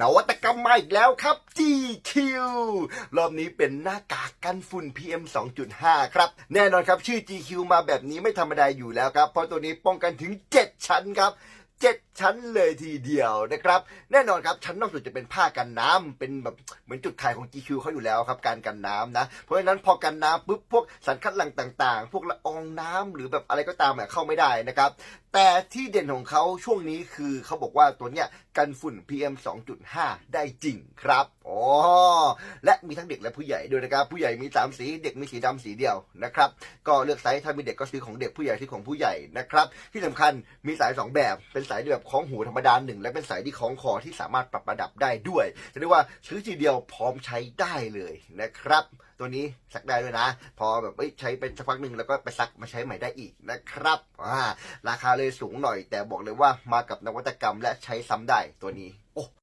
นวัตกรรมใหม่อีกแล้วครับ GQ รอบนี้เป็นหน้ากากกันฝุ่น PM 2.5 ครับ แน่นอนครับชื่อ GQ มาแบบนี้ไม่ธรรมดาอยู่แล้วครับ เพราะตัวนี้ป้องกันถึง 7 ชั้นครับ 7 ชั้นเลยทีเดียวนะครับ แน่นอนครับชั้นนอกสุดจะเป็นผ้ากันน้ำเป็นแบบเหมือนจุดขายของ GQ เขาอยู่แล้วครับการกันน้ำนะ เพราะฉะนั้นพอกันน้ำปุ๊บพวกสารคัดหลั่งต่างๆ พวกละอองน้ำหรือแบบอะไรก็ตามอะเข้าไม่ได้นะครับแต่ที่เด่นของเขาช่วงนี้คือเขาบอกว่าตัวเนี้ยกันฝุ่น PM 2.5 ได้จริงครับ อ๋อและมีทั้งเด็กและผู้ใหญ่ด้วยนะครับ ผู้ใหญ่มี 3 สี เด็กมีสีดำสีเดียวนะครับ ก็เลือกไซส์ถ้ามีเด็กก็ซื้อของเด็กผู้ใหญ่ซื้อของผู้ใหญ่นะครับ ที่สำคัญมีสาย 2 แบบ เป็นสายแบบคล้องหูธรรมดาหนึ่งและเป็นสายที่คล้องคอที่สามารถปรับระดับได้ด้วยจะเรียกว่าซื้อทีเดียวพร้อมใช้ได้เลยนะครับ ตัวนี้ซักได้ด้วยนะ พอแบบใช้เป็นสักพักหนึ่งแล้วก็ไปซักมาใช้ใหม่ได้อีกนะครับราคาเลยสูงหน่อย แต่บอกเลยว่ามากับนวัตกรรมและใช้ซ้ำได้ตัวนี้โอ้